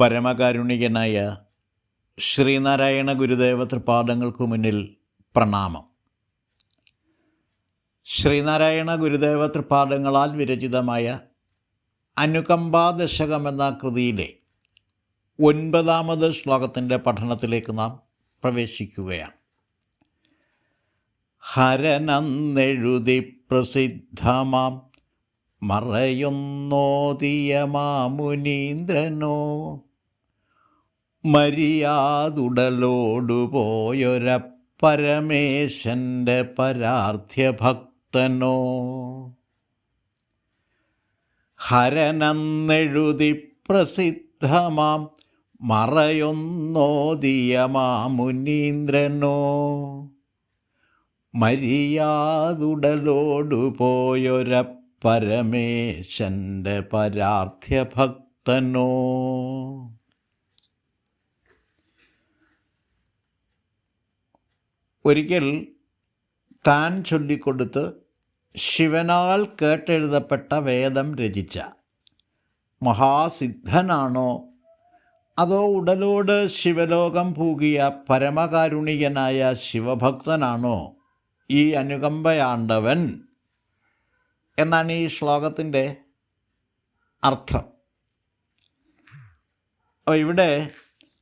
പരമകാരുണികനായ ശ്രീനാരായണ ഗുരുദേവ തൃപാദങ്ങൾക്ക് മുന്നിൽ പ്രണാമം. ശ്രീനാരായണ ഗുരുദേവ തൃപാദങ്ങളാൽ വിരചിതമായ അനുകമ്പാദശകം എന്ന കൃതിയിലെ ഒൻപതാമത് ശ്ലോകത്തിന്റെ പഠനത്തിലേക്ക് നാം പ്രവേശിക്കുകയാണ്. ഹരനന്നെഴുതി പ്രസിദ്ധമാം മറയുന്നോതിയമാ മാമുനീന്ദ്രനോ. മരിയാതുടലോടുപോയൊര പരമേശന്റെ പരാർത്ഥ്യഭക്തനോ. ഹരനെഴുതി പ്രസിദ്ധമാം മറയൊന്നോദിയ മാമുനീന്ദ്രനോ. മരിയാതുടലോടുപോയൊര പരമേശന്റെ പരാർത്ഥ്യഭക്തനോ. ഒരിക്കൽ താൻ ചൊല്ലിക്കൊടുത്ത് ശിവനാൽ കേട്ടെഴുതപ്പെട്ട വേദം രചിച്ച. മഹാസിദ്ധനാണോ? അതോ ഉടലോട് ശിവലോകം പൂകിയ പരമകാരുണികനായ ശിവഭക്തനാണോ ഈ അനുകമ്പയാണ്ടവൻ? എന്നാണ് ഈ ശ്ലോകത്തിന്റെ അർത്ഥം. അപ്പോൾ ഇവിടെ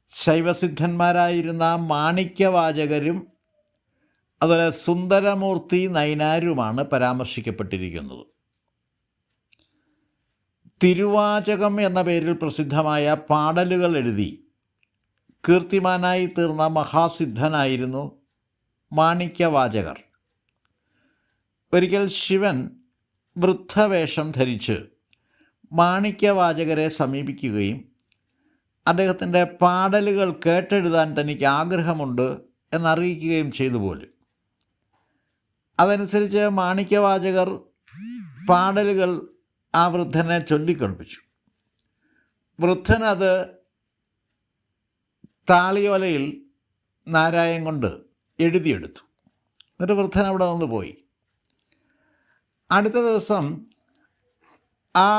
ശൈവസിദ്ധന്മാരായിരുന്ന മാണിക്യവാചകരും അതുപോലെ സുന്ദരമൂർത്തി നൈനാരുമാണ് പരാമർശിക്കപ്പെട്ടിരിക്കുന്നത്. തിരുവാചകം എന്ന പേരിൽ പ്രസിദ്ധമായ പാടലുകൾ എഴുതി കീർത്തിമാനായി തീർന്ന മഹാസിദ്ധനായിരുന്നു മാണിക്യവാചകർ. ഒരിക്കൽ ശിവൻ വൃദ്ധവേഷം ധരിച്ച് മാണിക്യവാചകരെ സമീപിക്കുകയും അദ്ദേഹത്തിന്റെ പാടലുകൾ കേട്ടെഴുതാൻ തനിക്ക് ആഗ്രഹമുണ്ട് എന്നറിയിക്കുകയും ചെയ്തു പോലും. അതനുസരിച്ച് മാണിക്യവാചകർ പാടലുകൾ ആ വൃദ്ധനെ ചൊല്ലിക്കൽപ്പിച്ചു വൃദ്ധനത് താളിയോലയിൽ നാരായം കൊണ്ട് എഴുതിയെടുത്തു. എന്നിട്ട് വൃദ്ധൻ അവിടെ നിന്ന് പോയി. അടുത്ത ദിവസം ആ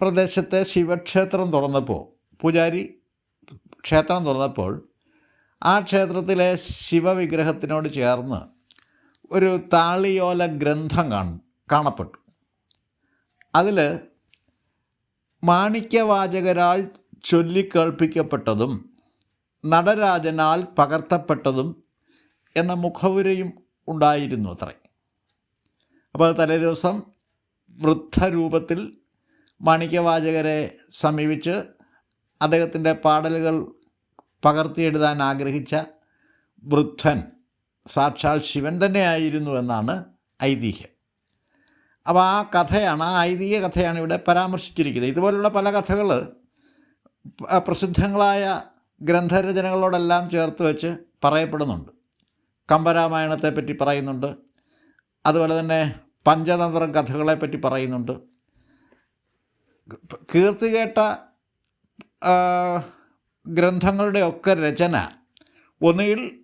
പ്രദേശത്തെ ശിവക്ഷേത്രം തുറന്നപ്പോൾ പൂജാരി ക്ഷേത്രം തുറന്നപ്പോൾ ആ ക്ഷേത്രത്തിലെ ശിവവിഗ്രഹത്തിനോട് ചേർന്ന് ഒരു താളിയോല ഗ്രന്ഥം കാണും കാണപ്പെട്ടു. അതിൽ മാണിക്യവാചകരാൽ ചൊല്ലിക്കേൾപ്പിക്കപ്പെട്ടതും നടരാജനാൽ പകർത്തപ്പെട്ടതും എന്ന മുഖവുരയും ഉണ്ടായിരുന്നു അത്രേ. അപ്പോൾ തലേ ദിവസം വൃദ്ധരൂപത്തിൽ മാണിക്യവാചകരെ സമീപിച്ച് അദ്ദേഹത്തിന്റെ പാടലുകൾ പകർത്തിയെഴുതാൻ ആഗ്രഹിച്ച വൃദ്ധൻ സാക്ഷാൽ ശിവൻ തന്നെയായിരുന്നു എന്നാണ് ഐതിഹ്യം. അപ്പോൾ ആ കഥയാണ് ആ ഐതിഹ്യ കഥയാണ് ഇവിടെ പരാമർശിച്ചിരിക്കുന്നത്. ഇതുപോലുള്ള പല കഥകൾ പ്രസിദ്ധങ്ങളായ ഗ്രന്ഥരചനകളോടെല്ലാം ചേർത്ത് വെച്ച് പറയപ്പെടുന്നുണ്ട്. കമ്പരാമായണത്തെപ്പറ്റി പറയുന്നുണ്ട്. അതുപോലെ തന്നെ പഞ്ചതന്ത്രം കഥകളെപ്പറ്റി പറയുന്നുണ്ട്. കീർത്തി കേട്ട ഗ്രന്ഥങ്ങളുടെ ഒക്കെ രചന ഒന്നുകിൽ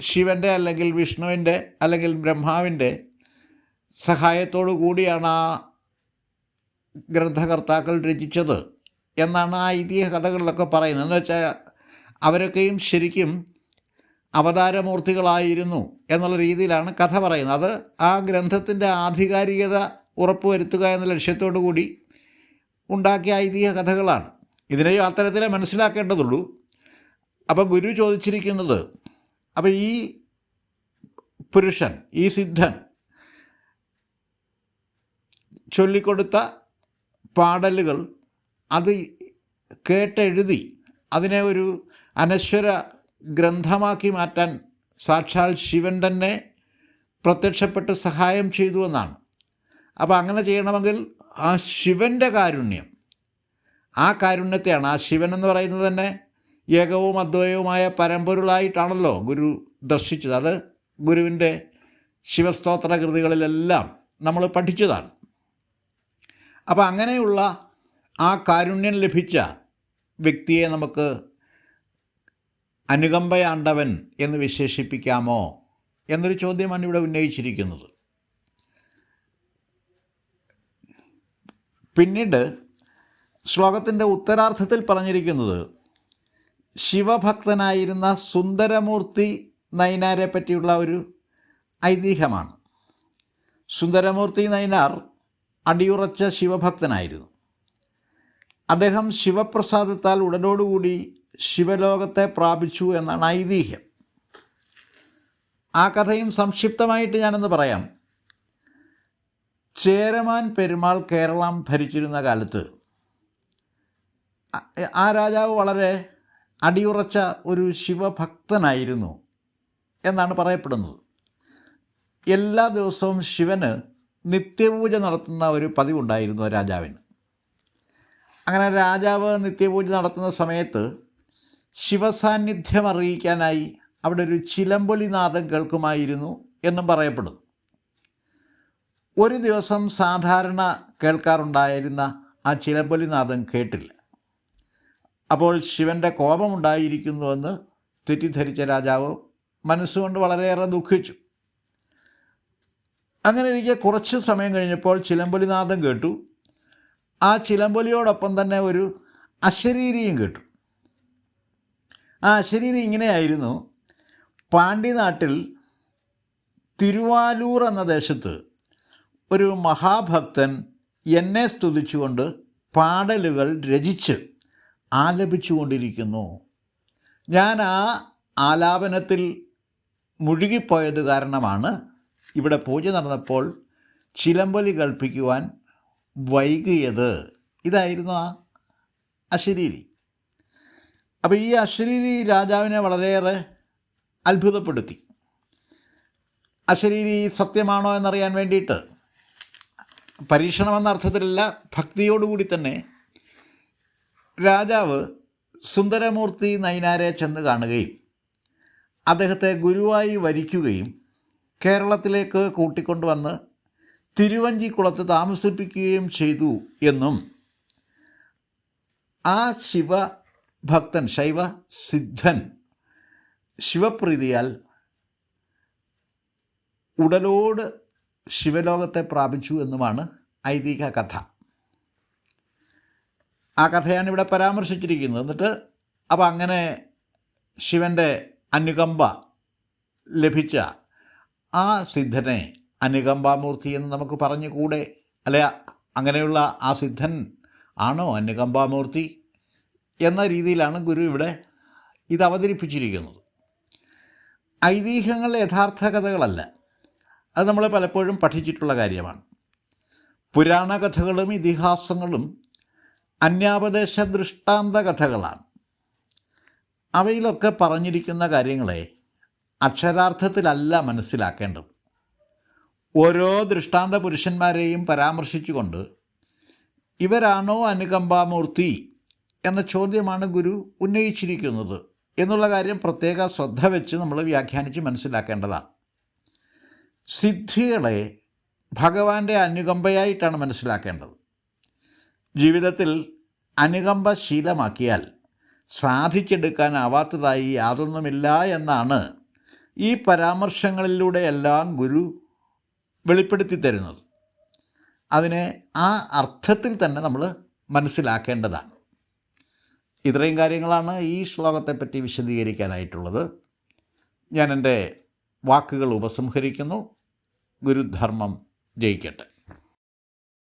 ശിവന്റെ അല്ലെങ്കിൽ വിഷ്ണുവിന്റെ അല്ലെങ്കിൽ ബ്രഹ്മാവിന്റെ സഹായത്തോടു കൂടിയാണ് ആ ഗ്രന്ഥകർത്താക്കൾ രചിച്ചത് എന്നാണ് ആ ഐതിഹ്യ കഥകളിലൊക്കെ പറയുന്നത്. എന്ന് വെച്ചാൽ അവരൊക്കെയും ശരിക്കും അവതാരമൂർത്തികളായിരുന്നു എന്നുള്ള രീതിയിലാണ് കഥ പറയുന്നത്. അത് ആ ഗ്രന്ഥത്തിന്റെ ആധികാരികത ഉറപ്പുവരുത്തുക എന്ന ലക്ഷ്യത്തോടു കൂടി ഉണ്ടാക്കിയ ഐതിഹ്യ കഥകളാണ്. ഇതിനെയും അത്തരത്തിലേ മനസ്സിലാക്കേണ്ടതുള്ളൂ. അപ്പോൾ ഗുരു ചോദിച്ചിരിക്കുന്നത് അപ്പോൾ ഈ പുരുഷൻ ഈ സിദ്ധൻ ചൊല്ലിക്കൊടുത്ത പാടലുകൾ അത് കേട്ടെഴുതി അതിനെ ഒരു അനശ്വര ഗ്രന്ഥമാക്കി മാറ്റാൻ സാക്ഷാൽ ശിവൻ തന്നെ പ്രത്യക്ഷപ്പെട്ട് സഹായം ചെയ്തു എന്നാണ്. അപ്പോൾ അങ്ങനെ ചെയ്യണമെങ്കിൽ ആ ശിവന്റെ കാരുണ്യം ആ കാരുണ്യത്തെയാണ് ആ ശിവൻ എന്ന് പറയുന്നത് തന്നെ ഏകവും അദ്വയവുമായ പരമ്പൊരുളായിട്ടാണല്ലോ ഗുരു ദർശിച്ചത്. അത് ഗുരുവിന്റെ ശിവസ്തോത്ര കൃതികളിലെല്ലാം നമ്മൾ പഠിച്ചതാണ്. അപ്പോൾ അങ്ങനെയുള്ള ആ കാരുണ്യം ലഭിച്ച വ്യക്തിയെ നമുക്ക് അനുകമ്പയാണ്ടവൻ എന്ന് വിശേഷിപ്പിക്കാമോ എന്നൊരു ചോദ്യമാണ് ഇവിടെ ഉന്നയിച്ചിരിക്കുന്നത്. പിന്നീട് ശ്ലോകത്തിന്റെ ഉത്തരാർത്ഥത്തിൽ പറഞ്ഞിരിക്കുന്നത് ശിവഭക്തനായിരുന്ന സുന്ദരമൂർത്തി നയനാരെ പറ്റിയുള്ള ഒരു ഐതിഹ്യമാണ്. സുന്ദരമൂർത്തി നയനാർ അടിയുറച്ച ശിവഭക്തനായിരുന്നു. അദ്ദേഹം ശിവപ്രസാദത്താൽ ഉടനോടുകൂടി ശിവലോകത്തെ പ്രാപിച്ചു എന്നാണ് ഐതിഹ്യം. ആ കഥയും സംക്ഷിപ്തമായിട്ട് ഞാനൊന്ന് പറയാം. ചേരമാൻ പെരുമാൾ കേരളം ഭരിച്ചിരുന്ന കാലത്ത് ആ- രാജാവ് വളരെ അടിയുറച്ച ഒരു ശിവഭക്തനായിരുന്നു എന്നാണ് പറയപ്പെടുന്നത്. എല്ലാ ദിവസവും ശിവന് നിത്യപൂജ നടത്തുന്ന ഒരു പതിവുണ്ടായിരുന്നു രാജാവിന്. അങ്ങനെ രാജാവ് നിത്യപൂജ നടത്തുന്ന സമയത്ത് ശിവസാന്നിധ്യം അറിയിക്കാനായി അവിടെ ഒരു ചിലമ്പൊലി നാദം കേൾക്കുമായിരുന്നു എന്നും പറയപ്പെടുന്നു. ഒരു ദിവസം സാധാരണ കേൾക്കാറുണ്ടായിരുന്ന ആ ചിലമ്പൊലിനാദം കേട്ടില്ല. അപ്പോൾ ശിവന്റെ കോപമുണ്ടായിരിക്കുന്നുവെന്ന് തെറ്റിദ്ധരിച്ച രാജാവ് മനസ്സുകൊണ്ട് വളരെയേറെ ദുഃഖിച്ചു. അങ്ങനെ ഇരിക്കെ കുറച്ച് സമയം കഴിഞ്ഞപ്പോൾ ചിലമ്പൊലിനാഥം കേട്ടു. ആ ചിലമ്പൊലിയോടൊപ്പം തന്നെ ഒരു അശരീരിയും കേട്ടു. ആ അശരീരി ഇങ്ങനെയായിരുന്നു. പാണ്ഡ്യനാട്ടിൽ തിരുവാലൂർ എന്ന ദേശത്ത് ഒരു മഹാഭക്തൻ എന്നെ സ്തുതിച്ചുകൊണ്ട് പാടലുകൾ രചിച്ച് ആലപിച്ചുകൊണ്ടിരിക്കുന്നു. ഞാൻ ആ ആലാപനത്തിൽ മുഴുകിപ്പോയത് കാരണമാണ് ഇവിടെ പൂജ നടന്നപ്പോൾ ചിലമ്പൊലി കൽപ്പിക്കുവാൻ വൈകിയത്. ഇതായിരുന്നു ആ അശരീരി അപ്പോൾ ഈ അശരീരി രാജാവിനെ വളരെയേറെ അത്ഭുതപ്പെടുത്തി. അശരീരി സത്യമാണോ എന്നറിയാൻ വേണ്ടിയിട്ട് പരീക്ഷണമെന്ന അർത്ഥത്തിലല്ല ഭക്തിയോടുകൂടി തന്നെ രാജാവ് സുന്ദരമൂർത്തി നൈനാരെ ചെന്ന് കാണുകയും അദ്ദേഹത്തെ ഗുരുവായി വരിക്കുകയും കേരളത്തിലേക്ക് കൂട്ടിക്കൊണ്ടുവന്ന് തിരുവഞ്ചിക്കുളത്ത് താമസിപ്പിക്കുകയും ചെയ്തു എന്നും ആ ശിവഭക്തൻ ശൈവ സിദ്ധൻ ശിവപ്രീതിയാൽ ഉടലോട് ശിവലോകത്തെ പ്രാപിച്ചു എന്നുമാണ് ഐതിഹ്യ കഥ. ആ കഥയാണ് ഇവിടെ പരാമർശിച്ചിരിക്കുന്നത്. എന്നിട്ട് അപ്പം അങ്ങനെ ശിവന്റെ അനുകമ്പ ലഭിച്ച ആ സിദ്ധനെ അനുകമ്പാമൂർത്തി എന്ന് നമുക്ക് പറഞ്ഞുകൂടെ? അല്ലെ അങ്ങനെയുള്ള ആ സിദ്ധൻ ആണോ അനുകമ്പാമൂർത്തി എന്ന രീതിയിലാണ് ഗുരു ഇവിടെ ഇത് അവതരിപ്പിച്ചിരിക്കുന്നത്. ഐതിഹ്യങ്ങൾ യഥാർത്ഥ കഥകളല്ല. അത് നമ്മൾ പലപ്പോഴും പഠിച്ചിട്ടുള്ള കാര്യമാണ്. പുരാണ കഥകളും ഇതിഹാസങ്ങളും അന്യാപദേശ ദൃഷ്ടാന്ത കഥകളാണ് അവയിലൊക്കെ പറഞ്ഞിരിക്കുന്ന കാര്യങ്ങളെ അക്ഷരാർത്ഥത്തിലല്ല മനസ്സിലാക്കേണ്ടത്. ഓരോ ദൃഷ്ടാന്ത പുരുഷന്മാരെയും പരാമർശിച്ചുകൊണ്ട് ഇവരാണോ അനുകമ്പാമൂർത്തി എന്ന ചോദ്യമാണ് ഗുരു ഉന്നയിച്ചിരിക്കുന്നത് എന്നുള്ള കാര്യം പ്രത്യേക ശ്രദ്ധ വെച്ച് നമ്മൾ വ്യാഖ്യാനിച്ച് മനസ്സിലാക്കേണ്ടതാണ്. സിദ്ധികളെ ഭഗവാന്റെ അനുകമ്പയായിട്ടാണ് മനസ്സിലാക്കേണ്ടത്. ജീവിതത്തിൽ അനുകമ്പ ശീലമാക്കിയാൽ സാധിച്ചെടുക്കാനാവാത്തതായി യാതൊന്നുമില്ല എന്നാണ് ഈ പരാമർശങ്ങളിലൂടെയെല്ലാം ഗുരു വെളിപ്പെടുത്തി തരുന്നത് അതിനെ ആ അർത്ഥത്തിൽ തന്നെ നമ്മൾ മനസ്സിലാക്കേണ്ടതാണ്. ഇത്രയും കാര്യങ്ങളാണ് ഈ ശ്ലോകത്തെപ്പറ്റി വിശദീകരിക്കാനായിട്ടുള്ളത്. ഞാൻ എന്റെ വാക്കുകൾ ഉപസംഹരിക്കുന്നു. ഗുരുധർമ്മം ജയിക്കട്ടെ.